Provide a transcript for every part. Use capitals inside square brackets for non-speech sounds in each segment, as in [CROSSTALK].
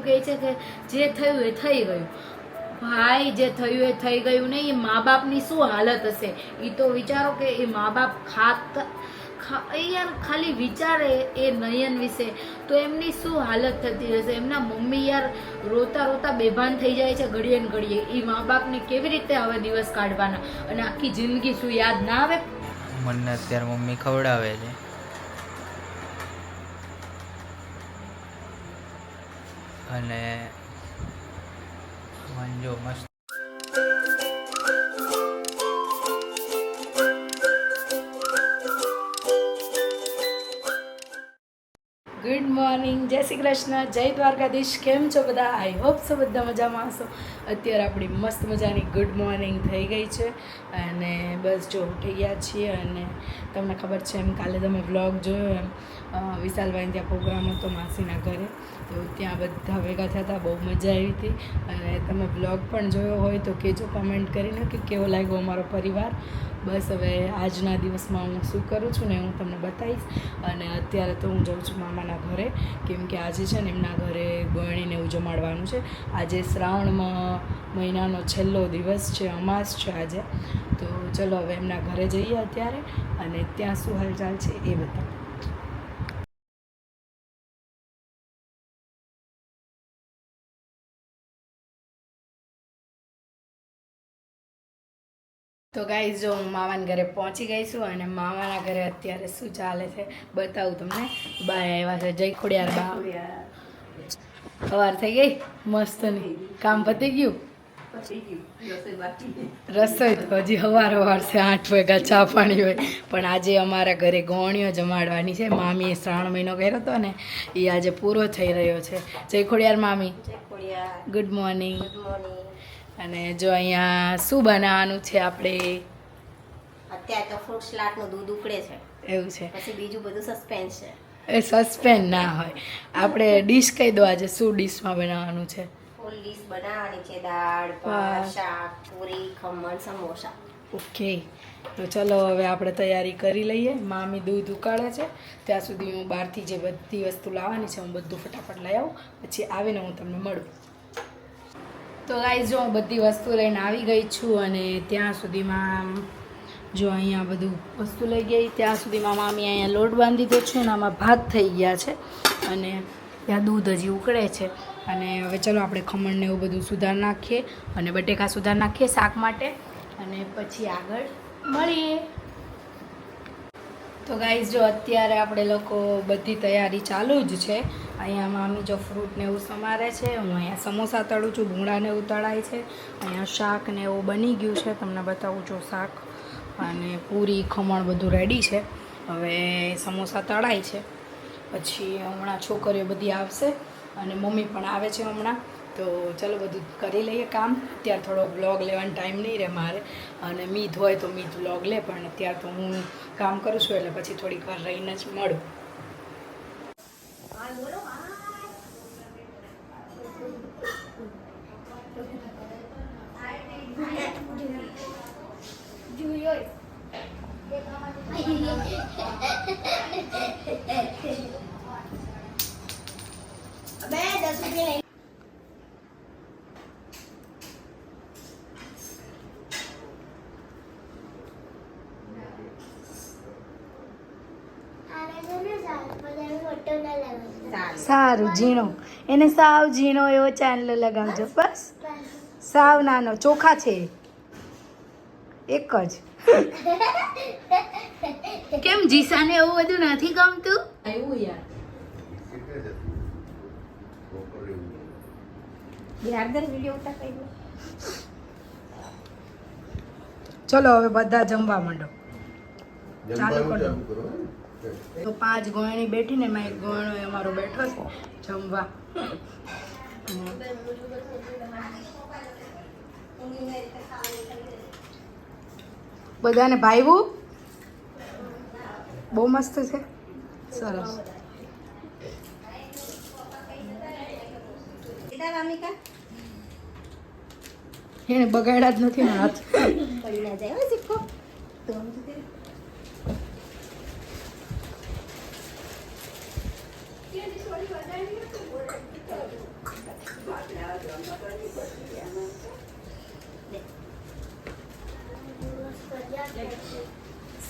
કહે છે કે જે થયું એ થઈ ગયું. ભાઈ, જે થયું એ થઈ ગયું નહીં, એ મા બાપની શું હાલત હશે? એ તો વિચારો કે એ મા બાપ ખાત યાર ખાલી વિચારે એ નયન વિશે. તો એમની શું હાલત થતી હશે? એમના મમ્મી યાર રોતા રોતા બેભાન થઈ જાય છે ઘડીએ ને ઘડીએ. એ મા બાપને કેવી રીતે હવે દિવસ કાઢવાના? અને આખી જિંદગી શું યાદ ના આવે? મને અત્યારે મમ્મી ખવડાવે છે. અને વાંજો મસ્ત. ગુડ મોર્નિંગ જય શ્રી કૃષ્ણ. જય દ્વારકાધીશ. કેમ છો બધા? આઈ હોપ સો બધા મજામાં હશો. અત્યારે આપણી મસ્ત મજાની ગુડ મોર્નિંગ થઈ ગઈ છે. અને બસ જો, ઉઠી ગયા છીએ અને તમને ખબર છે એમ કાલે તમે વ્લોગ જોયો એમ. અ, વિશાલભાઈ ત્યાં પ્રોગ્રામ હતો માસીના ઘરે. તો ત્યાં બધા ભેગા થયા હતા બહુ મજા આવી હતી. અને તમે બ્લોગ પણ જોયો હોય તો કહેજો કમેન્ટ કરીને કે કેવો લાગ્યો અમારો પરિવાર. બસ હવે આજના દિવસમાં હું શું કરું છું ને હું તમને બતાવીશ. અને અત્યારે તો હું જાઉં છું મામાના ઘરે કેમ કે આજે છે ને એમના ઘરે ગોળણીને એવું જમાડવાનું છે. આજે શ્રાવણમાં મહિનાનો છેલ્લો દિવસ છે અમાસ છે આજે. તો ચલો હવે એમના ઘરે જઈએ અત્યારે. અને ત્યાં શું હાલચાલ છે એ બતાવો. તો ગાઈ જો હું મામાના ઘરે પહોંચી ગઈ છું અને મામાના ઘરે અત્યારે શું ચાલે છે બતાવું તમને. બા આવ્યા છે જય ખોડિયાર બા સવાર થઈ ગઈ? મસ્ત નહીં કામ પતી ગયું? રસોઈ તો હજી હવાર હવાર છે આઠ વાગ્યા ચા પાણી હોય. પણ આજે અમારા ઘરે ગોણીઓ જમાડવાની છે. મામીએ શ્રાવણ મહિનો કર્યો હતો ને એ આજે પૂરો થઈ રહ્યો છે. જય ખોડિયાર મામી. ગુડ મોર્નિંગ અને જો અહીંયા શું બનાવવાનું છે આપણે? અત્યારે તો ફ્રૂટ સલાડનું દૂધ ઉકળે છે. એવું છે. પછી બીજું બધું સસ્પેન્સ છે. એ સસ્પેન્સ ના હોય. આપણે ડીશ કહી દો આજે શું ડીશમાં બનાવવાનું છે? ફૂલ ડીશ બનાવવાની છે દાળ ભાત શાક પૂરી ખમણ સમોસા. ઓકે. તો ચલો હવે આપણે તૈયારી કરી લઈએ. મામી દૂધ ઉકાળે છે. ત્યાં સુધી હું બહારથી જે બધી વસ્તુ લાવવાની છે હું બધું ફટાફટ લઈ આવું. પછી આવીને હું તમને મળું. તો ગાઈ જો હું બધી વસ્તુ લઈને આવી ગઈ છું અને ત્યાં સુધીમાં જો અહીંયા બધું વસ્તુ લઈ ગઈ, ત્યાં સુધીમાં મામી અહીંયા લોટ બાંધી દીધો છે અને આમાં ભાત થઈ ગયા છે અને ત્યાં દૂધ હજી ઉકળે છે. અને હવે ચલો આપણે ખમણને એવું બધું સુધાર નાખીએ અને બટેકા સુધાર નાખીએ શાક માટે અને પછી આગળ મળીએ. તો ગાઈઝ જો અત્યારે આપણે લોકો બધી તૈયારી ચાલુ જ છે, અહીંયા મામી જો ફ્રૂટ એવું સમારે છે, હું અહીંયા સમોસા તળું છું ભૂંગળાને એવું તળાય છે, અહીંયા શાક ને એવું બની ગયું છે, તમને બતાવું છું શાક, અને પૂરી, ખમણ બધું રેડી છે, હવે સમોસા તળાય છે, પછી હમણાં છોકરીઓ બધી આવશે, અને મમ્મી પણ આવે છે હમણાં તો ચલો બધું કરી લઈએ કામ. અત્યારે થોડો બ્લોગ લેવાનો ટાઈમ નહીં રહે મારે. અને મીત હોય તો મીત બ્લોગ લે, પણ અત્યારે તો હું કામ કરું છું એટલે પછી થોડીક વાર રહીને જ મળું. સારું ઝીણો. એને સાવ ઝીણો એવો ચાંદલો લગાવજો. બસ. સાવ નાનો ચોખા છે એક જ. કેમ જીસાને એવું બધું નથી ગમતું? ચલો હવે બધા જમવા માંડો. ચાલુ કરો. તો પાંચ ગોયણી બેઠીને એમાં એક ગોયણો અમારો બેઠો છે જમવા. બધાને ભાઈવું બહુ મસ્ત છે. સરસ. એને બગાડ્યા જ નથી ને પડી ના જાય હો સિક્કો તો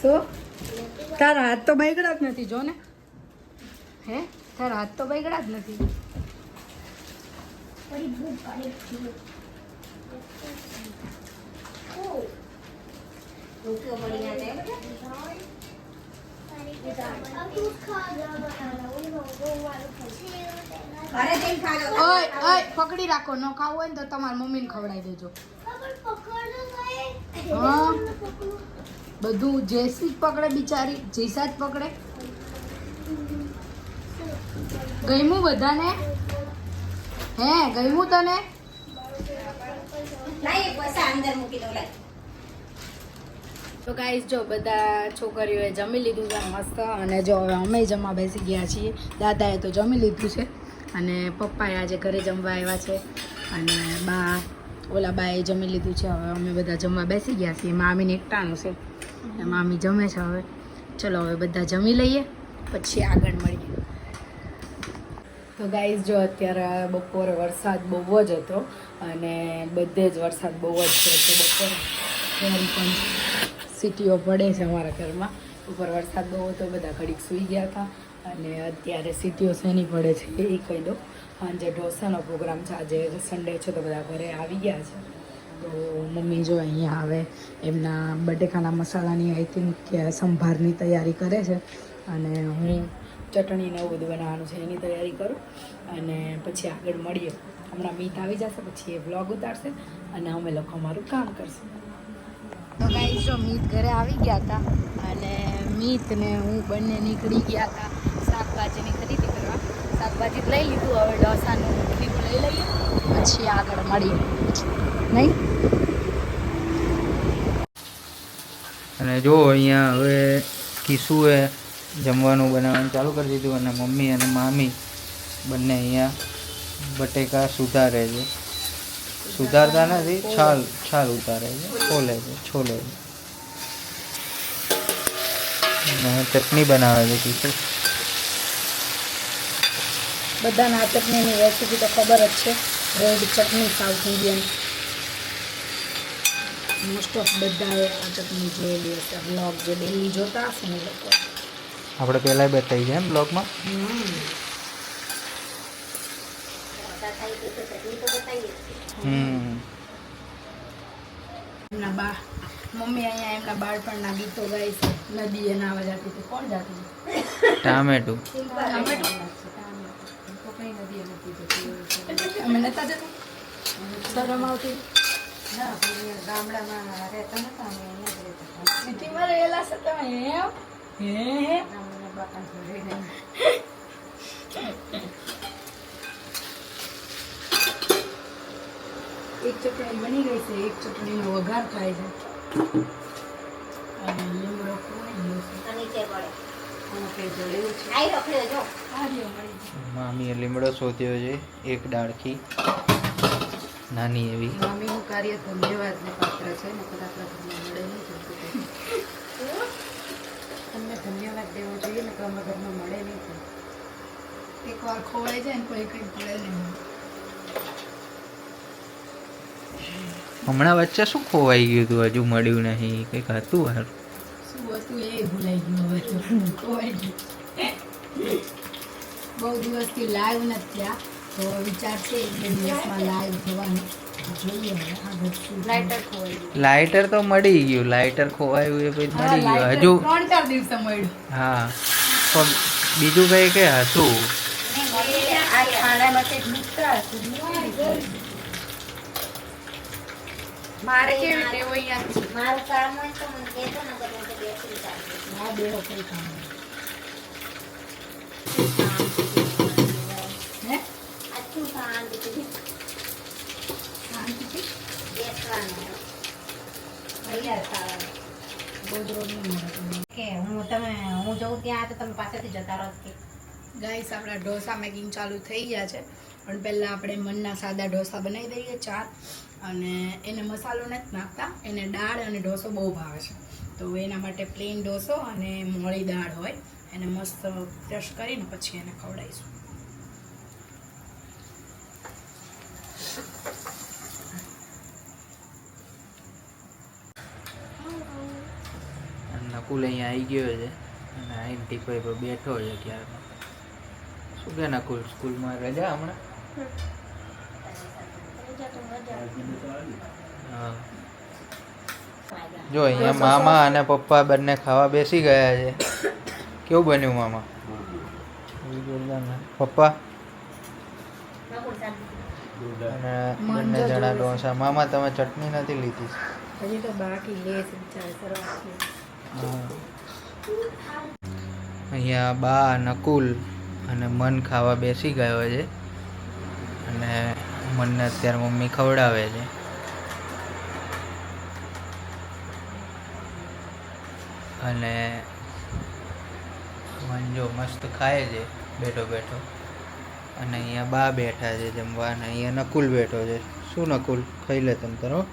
શું? તારા હાથ તો બગડા જ નથી જો ને. હે? તારા હાથ તો બગડા જ નથી. પકડી રાખો. ન ખાવું હોય ને તો તમારી મમ્મીને ખવડાવી દેજો. હા. બધું જેસી જ પકડે બિચારી જેસા જ પકડે. ગયમું બધાને? હે ગયમું તને? લાય એક પૈસા અંદર મૂકી દો લાય. તો ગાઈસ જો બધા છોકરીઓએ જમી લીધું છે મસ્ત. અને જો હવે અમે જમવા બેસી ગયા છીએ. દાદાએ તો જમી લીધું છે. અને પપ્પાએ આજે ઘરે જમવા આવ્યા છે. અને બા ઓલા બાએ જમી લીધું છે. હવે અમે બધા જમવા બેસી ગયા છીએ. મામીને એકટાણું છે. મામી જમે છે હવે. ચલો હવે બધા જમી લઈએ, પછી આગળ મળીએ. તો ગાઈઝ જો અત્યારે બપોરે વરસાદ બહુ જ હતો અને બધે જ વરસાદ બહુ જ છે, તો બપોરે પણ સિટીઓ પડે છે અમારા ઘરમાં. ઉપર વરસાદ બહુ હતો, બધા ઘડીક સૂઈ ગયા હતા અને અત્યારે સિટીઓ શેની પડે છે એ કહી દો. સાંજે ઢોસાનો પ્રોગ્રામ છે, આજે સન્ડે છે, તો બધા ઘરે આવી ગયા છે. તો મમ્મી જો અહીંયા આવે, એમના બટેકાના મસાલાની આઈ થિંક સંભારની તૈયારી કરે છે. અને હું ચટણી ને એવું બધું બનાવવાનું છે, એની તૈયારી કરું. અને પછી આગળ મળીએ. હમણાં મીત આવી જશે, પછી એ વ્લોગ ઉતારશે અને અમે લોકો અમારું કામ કરશું. તો ગાઈસ જો મીત ઘરે આવી ગયા હતા અને મીત ને હું બંને નીકળી ગયા હતા શાકભાજીની ખરીદી કરવા. શાકભાજી લઈ લીધું, હવે ઢોસાનું ખીરું લઈ લઈએ. પછી આગળ મળીએ. નહીં? અને જો અહીંયા હવે કિશુએ જમવાનું બનાવવાનું ચાલુ કરી દીધું અને મમ્મી અને મામી બંને અહીંયા બટેકા સુધારે છે. સુધારતા નથી છાલ છાલ ઉતારે છે. છોલે છે છોલે છે. અને ચટણી બનાવે છે કિશુ બધાને આ ચટણીની રેસીપી તો ખબર જ છે. Red chutney South Indian most of બધાએ આ ચટણી જોયેલી હશે બ્લોગ જે ડેલી જોતા હશે ને લોકો. આપણે પહેલાં બતાવી જાય એમ બ્લોગમાં એમના બા મમ્મી અહીંયા એમના બાળપણના ગીતો ગાય છે નદીએ નાવા જતી હતી કોણ જતું? ટામેટું. અમે નતા જતા. શરમ આવતી. ગામડામાં રહેતા નતા અમે અહીંયા જ રહેતા હતા. સિટીમાં રહેલા છે તમે એમ હે? ગામડાના બાપા જોડે એક ચટણી બની ગઈ છે એક ચટણીનો વઘાર થાય છે. અને લીમડો. મામીએ લીમડો શોધ્યો છે એક ડાળખી નાની એવી. મમ્મીનું કાર્ય ધન્યવાદને પાત્ર છે ને કદાચ આપણને મળે નહીં તમને ધન્યવાદ દેવો જોઈએ ને કે અમારા ઘરમાં મળે નહીં તો. એકવાર ખોવાઈ જાય ને કોઈ કંઈ પડે નહીં. હમણાં વચ્ચે શું ખોવાઈ ગયું હતું? હજુ મળ્યું નહીં કંઈક હતું હારું શું હતું એ ભૂલાઈ ગયું હવે તો. ખોવાઈ ગયું. બહુ દિવસથી લાઈવ નથી થયા. તો વિચાર છે એક દિવસમાં લાઈવ થવાનું. લાઇટર તો મળી ગયું. લાઇટર ખોવાયું એ પછી મળી ગયું. હજુ ત્રણ ચાર દિવસે મળ્યું. હા. પણ બીજું કંઈ કે હતું? આ ખાણામાં કંઈક મૂકતા હશે. મારે કેવી ટેવ અહીંયા મારું કામ હોય તો મને કહેતો ને બધું તો બેસી જાય આ બે વખત કામ તો તમે પાસેથી જતા રહો કે. ગાઈસ આપણા ઢોસા મેકિંગ ચાલુ થઈ ગયા છે. પણ પહેલાં આપણે મનના સાદા ઢોસા બનાવી દઈએ ચાર. અને એને મસાલો નથી નાખતા એને દાળ અને ઢોસો બહુ ભાવે છે. તો એના માટે પ્લેન ઢોસો અને મોળી દાળ હોય. એને મસ્ત ક્રશ કરીને પછી એને ખવડાવીશું. નકુલ અહીંયા આવી ગયો છે. અને આઈને ટીપાઈ પર બેઠો છે ક્યારનો શું કે નકુલ સ્કૂલમાં રજા હમણાં? હા. જો અહીંયા મામા અને પપ્પા બંને ખાવા બેસી ગયા છે. કેવું બન્યું મામા? પપ્પા? અને બંને જણા ડોસા મામા તમે ચટણી નથી લીધી? હજી તો બાકી લે કરવાથી અહીંયા બા નકુલ અને મન ખાવા બેસી ગયો છે. અને મનને અત્યારે મમ્મી ખવડાવે છે. અને મન જો મસ્ત ખાય છે, બેઠો બેઠો. અને અહીંયા બા બેઠા છે જમવા અને અહીંયા નકુલ બેઠો છે. શું નકુલ? ખાઈ લે તમ તારો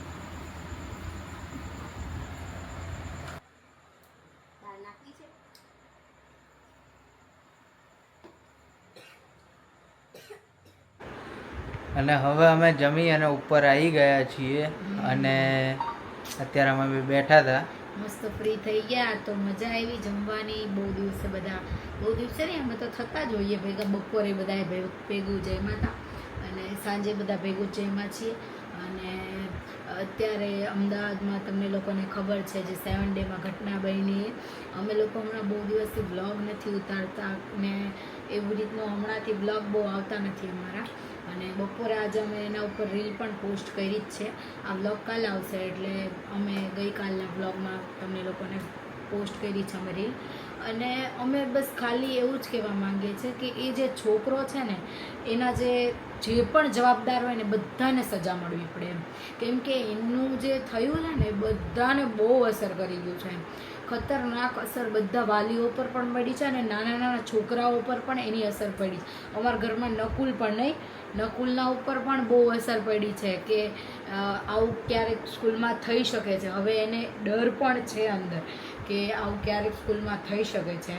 અને હવે અમે જમી અને ઉપર આવી ગયા છીએ અને અત્યારે અમે બેઠા હતા. મસ્ત ફ્રી થઈ ગયા તો મજા આવી જમવાની. બહુ દિવસે બધા બહુ દિવસે નહીં અમે તો થતા જ હોઈએ ભેગા બપોરે બધા ભેગું જમ્યા હતા અને સાંજે બધા ભેગું જમ્યા છીએ. અને અત્યારે અમદાવાદમાં તમને લોકોને ખબર છે જે સેવન ડેમાં ઘટના બની. અમે લોકો હમણાં બહુ દિવસથી બ્લોગ નથી ઉતારતા ને એવી રીતનું હમણાંથી બ્લોગ બહુ આવતા નથી અમારા. અને બપોરે આજે અમે એના ઉપર રીલ પણ પોસ્ટ કરી જ છે. આ બ્લોગ કાલે આવશે એટલે અમે ગઈકાલના બ્લોગમાં તમને લોકોને પોસ્ટ કરી છે અમે રીલ અને અમે બસ ખાલી એવું જ કહેવા માંગીએ છીએ કે એ જે છોકરો છે ને, એના જે જે પણ જવાબદાર હોય ને બધાને સજા મળવી પડે એમ. કેમ કે એનું જે થયું છે ને બધાને બહુ અસર કરી ગયું છે એમ. ખતરનાક અસર બધા વાલીઓ પર પણ પડી છે અને નાના નાના છોકરાઓ પર પણ એની અસર પડી છે. અમારા ઘરમાં નકુલ પણ નહીં, નકુલના ઉપર પણ બહુ અસર પડી છે કે આવું ક્યારેક સ્કૂલમાં થઈ શકે છે. હવે એને ડર પણ છે અંદર કે આવું ક્યારેક સ્કૂલમાં થઈ શકે છે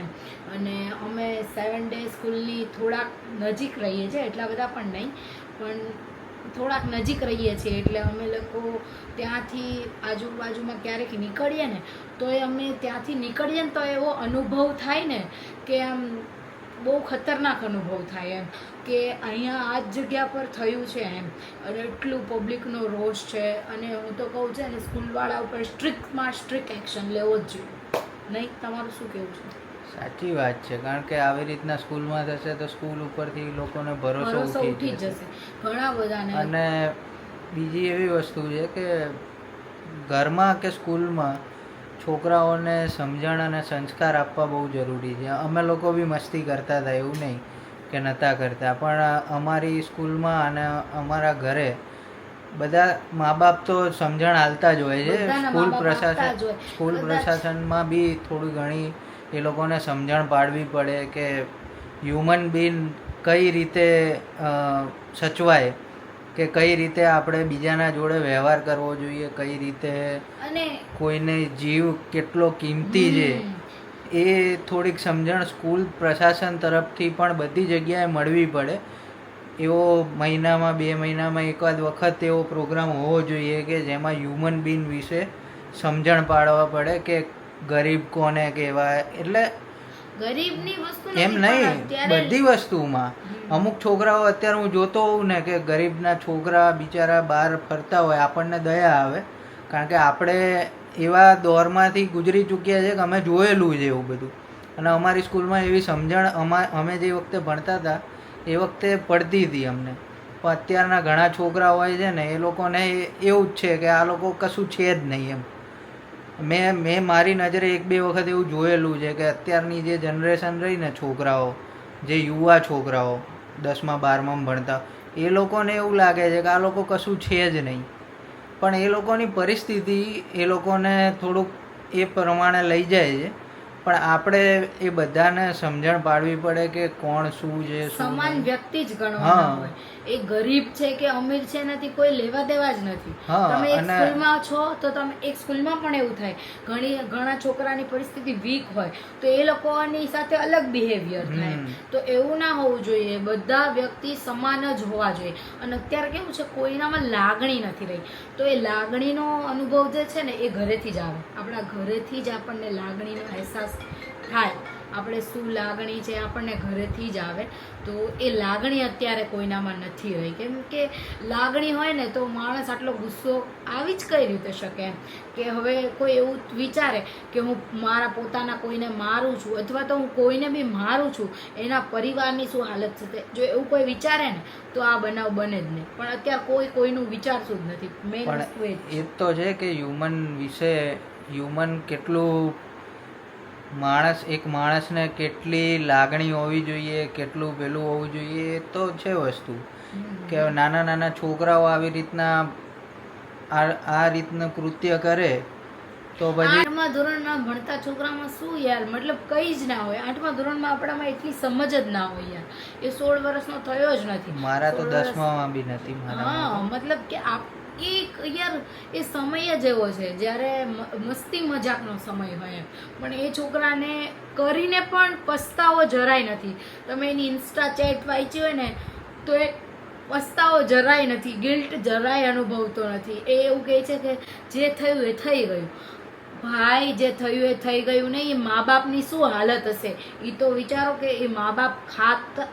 અને અમે સેવન ડે સ્કૂલની થોડાક નજીક રહીએ છીએ, એટલા બધા પણ નહીં. પણ થોડાક નજીક રહીએ છીએ એટલે અમે લોકો ત્યાંથી આજુબાજુમાં ક્યારેક નીકળીએ ને, તો એ અમે ત્યાંથી નીકળીએ ને તો એવો અનુભવ થાય ને કે આમ બહુ ખતરનાક અનુભવ થાય એમ, કે અહીંયા આ જ જગ્યા પર થયું છે એમ. અને એટલું પબ્લિકનો રોષ છે અને હું તો કહું છે ને સ્કૂલવાળા ઉપર સ્ટ્રિક્ટમાં સ્ટ્રિક્ટ એક્શન લેવો જ જોઈએ. નહીં, તમારું શું કહેવું છે? સાચી વાત છે. કારણ કે આવી રીતના સ્કૂલમાં થશે તો સ્કૂલ ઉપરથી લોકોને ભરોસો ઉઠી જશે. ઘણા બધાને. અને બીજી એવી વસ્તુ છે કે ઘરમાં કે સ્કૂલમાં છોકરાઓને સમજણ અને સંસ્કાર આપવા બહુ જરૂરી છે. અમે લોકો બી મસ્તી કરતા હતા એવું નહીં કે નહોતા કરતા. પણ અમારી સ્કૂલમાં અને અમારા ઘરે બધા મા બાપ તો સમજણ હાલતા જ હોય છે. સ્કૂલ પ્રશાસન સ્કૂલ પ્રશાસનમાં બી થોડી ઘણી એ લોકોને સમજણ પાડવી પડે કે હ્યુમન બિન કઈ રીતે સચવાય કે કઈ રીતે આપણે બીજાના જોડે વ્યવહાર કરવો જોઈએ કઈ રીતે કોઈને જીવ કેટલો કિંમતી છે એ થોડીક સમજણ સ્કૂલ પ્રશાસન તરફથી પણ બધી જગ્યાએ મળવી પડે. એવો મહિનામાં બે મહિનામાં એકાદ વખત એવો પ્રોગ્રામ હોવો જોઈએ કે જેમાં હ્યુમન બિન વિશે સમજણ પાડવા પડે કે ગરીબ કોને કહેવાય? એટલે ગરીબની વસ્તુ એમ નહીં બધી વસ્તુમાં. અમુક છોકરાઓ અત્યારે હું જોતો હોઉં ને કે ગરીબના છોકરા બિચારા બહાર ફરતા હોય આપણને દયા આવે. કારણ કે આપણે એવા દોરમાંથી ગુજરી ચૂક્યા છે કે અમે જોયેલું છે એવું બધું. અને અમારી સ્કૂલમાં એવી સમજણ અમા અમે જે વખતે ભણતા હતા એ વખતે પડતી હતી અમને. પણ અત્યારના ઘણા છોકરા હોય છે ને એ લોકોને એવું જ છે કે આ લોકો કશું છે જ નહીં એમ. મેં મેં મારી નજરે એક બે વખત એવું જોયેલું છે કે અત્યારની જે જનરેશન રહી ને છોકરાઓ જે યુવા છોકરાઓ દસમા બારમામાં ભણતા એ લોકોને એવું લાગે છે કે આ લોકો કશું છે જ નહીં. પણ એ લોકોની પરિસ્થિતિ એ લોકોને થોડુંક એ પ્રમાણે લઈ જાય છે. પણ આપણે એ બધાને સમજણ પાડવી પડે કે કોણ શું છે શું સમાન વ્યક્તિ જ હા. એ ગરીબ છે કે અમીર છે નથી કોઈ લેવા દેવા જ નથી. તમે એક સ્કૂલમાં છો તો તમે એક સ્કૂલમાં પણ એવું થાય. ઘણી ઘણા છોકરાની પરિસ્થિતિ વીક હોય તો એ લોકોની સાથે અલગ બિહેવિયર થાય. તો એવું ના હોવું જોઈએ. બધા વ્યક્તિ સમાન જ હોવા જોઈએ. અને અત્યારે કેવું છે કોઈનામાં લાગણી નથી રહી. તો એ લાગણીનો અનુભવ જે છે ને એ ઘરેથી જ આવે. આપણા ઘરેથી જ આપણને લાગણીનો અહેસાસ થાય. આપણે શું લાગણી છે આપણને ઘરેથી જ આવે. તો એ લાગણી અત્યારે કોઈનામાં નથી હોય કેમ કે લાગણી હોય ને તો માણસ આટલો ગુસ્સો આવી જ કઈ રીતે શકે એમ? કે હવે કોઈ એવું વિચારે કે હું મારા પોતાના કોઈને મારું છું અથવા તો હું કોઈને બી મારું છું એના પરિવારની શું હાલત છે જો એવું કોઈ વિચારે ને તો આ બનાવ બને જ નહીં. પણ અત્યારે કોઈ કોઈનું વિચારતું જ નથી. મેં એ તો છે કે હ્યુમન વિશે હ્યુમન કેટલું માણસ એક માણસને કેટલી લાગણી હોવી જોઈએ કેટલું પેલું હોવું જોઈએ એ તો છે વસ્તુ. કે નાના નાના છોકરાઓ આવી રીતના આ આ રીતનું કૃત્ય કરે તો પછી આઠમા ધોરણના ભણતા છોકરામાં શું યાર? મતલબ કઈ જ ના હોય. આઠમા ધોરણમાં આપણામાં એટલી સમજ જ ના હોય યાર. એ સોળ વર્ષનો થયો જ નથી. મારા તો દસમામાં બી નથી હા મતલબ કે આપ એક યાર એ સમય જ એવો છે, જ્યારે મસ્તી મજાકનો સમય હોય એમ. પણ એ છોકરાને કરીને પણ પસ્તાવો જરાય નથી. તમે એની ઇન્સ્ટા ચેટ વાંચી હોય ને, તો એ પસ્તાવો જરાય નથી ગિલ્ટ જરાય અનુભવતો નથી. એ એવું કહે છે કે જે થયું એ થઈ ગયું. ભાઈ, જે થયું એ થઈ ગયું નહીં, એ મા બાપની શું હાલત હશે? એ તો વિચારો કે એ મા બાપ ખાત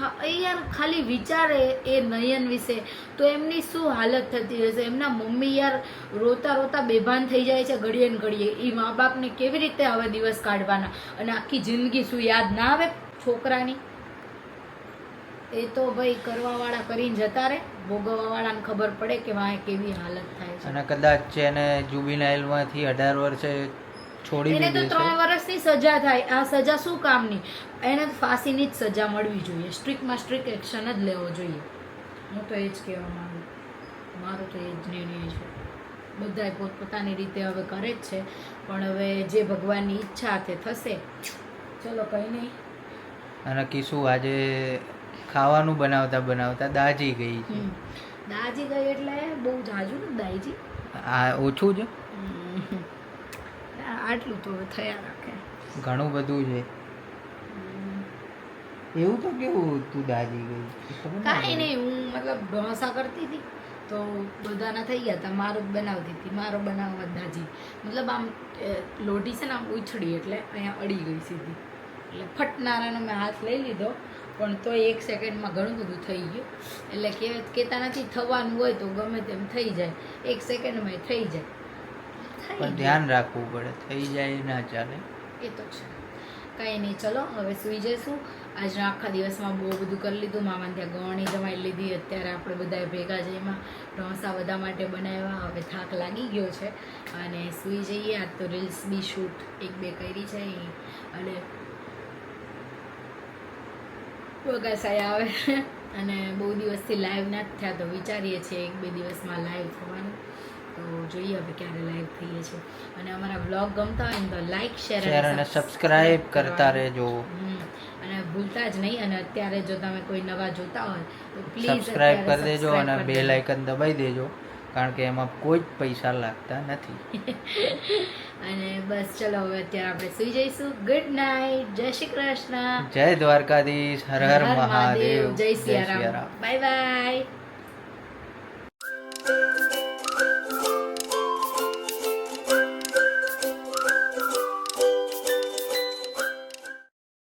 યાર ખાલી વિચારે એ નયન વિશે. તો એમની શું હાલત થતી હશે? એમના મમ્મી યાર રોતા રોતા બેભાન થઈ જાય છે ઘડીએ ને ઘડીએ. એ મા બાપને કેવી રીતે હવે દિવસ કાઢવાના? અને આખી જિંદગી શું યાદ ના આવે છોકરાની? એ તો ભાઈ કરવાવાળા કરીને જતા રહે ભોગવવાવાળાને ખબર પડે કે વાંહે કેવી હાલત થાય છે. અને કદાચ એને જુબિનાઇલમાંથી અઢાર વર્ષે છોડી એને તો ત્રણ વર્ષની સજા થાય. આ સજા શું કામની? એને ફાંસીની જ સજા મળવી જોઈએ. સ્ટ્રિક્ટમાં સ્ટ્રિક્ટ એક્શન જ લેવો જોઈએ. હું તો એ જ કહેવા માંગુ. મારો તો એ જ નિર્ણય છે. બધાય પોતપોતાની રીતે હવે કરે જ છે. પણ હવે જે ભગવાનની ઈચ્છા તે થશે ચલો કંઈ નહીં. અને કીશું આજે ખાવાનું બનાવતા બનાવતા દાજી ગઈ દાજી ગઈ એટલે બહુ જાજુ ને દાઈજી? આ ઓછું છે આટલું તો થયા રાખે. ઘણું બધું છે. એવું તો કેવું તું દાજી ગઈ? કાંઈ નહીં હું મતલબ ઢોસા કરતી હતી તો બધાના થઈ ગયા હતા મારું જ બનાવતી હતી મારો બનાવવા દાજી. મતલબ આમ લોઢી છે ને આમ ઉછળી એટલે અહીંયા અડી ગઈ સીધી. એટલે ફટનારાનો મેં હાથ લઈ લીધો પણ તો એક સેકન્ડમાં ઘણું બધું થઈ ગયું. એટલે કે કહેતા નથી થવાનું હોય તો ગમે તેમ થઈ જાય. એક સેકન્ડમાં થઈ જાય. પણ ધ્યાન રાખવું પડે. થઈ જાય ના ચાલે. એ તો છે. કંઈ નહીં ચલો હવે સુઈ જઈશું. આજના આખા દિવસમાં બહુ બધું કરી લીધું. મામાને ત્યાં ગવણી જમાઈ લીધી. અત્યારે આપણે બધા ભેગા જઈમાં ઢોસા બધા માટે બનાવ્યા. હવે થાક લાગી ગયો છે. અને સૂઈ જઈએ. આજ તો રીલ્સ બી શૂટ એક બે કરી છે. અને વગાસાઈ આવે. અને બહુ દિવસથી લાઈવ ના થયા તો વિચારીએ છીએ એક બે દિવસમાં લાઈવ થવાનું. તો જોઈએ હવે ક્યારે લાઈવ થઈએ છીએ. અને અમારા બ્લોગ ગમતા હોય ને તો લાઈક શેર અને સબસ્ક્રાઇબ કરતા રહેજો. અને ભૂલતા જ નહીં અને અત્યારે જો તમે કોઈ નવા જોતા હોય તો પ્લીઝ સબસ્ક્રાઇબ કરી દેજો અને બેલ આઇકન દબાઈ દેજો કારણ કે એમાં કોઈ જ પૈસા લાગતા નથી. [LAUGHS] અને બસ ચલો હવે અત્યારે આપણે સુઈ જઈશું. ગુડ નાઇટ જય શ્રી કૃષ્ણ. જય દ્વારકાધીશ. હર હર મહાદેવ. જય સિયારામ. Bye bye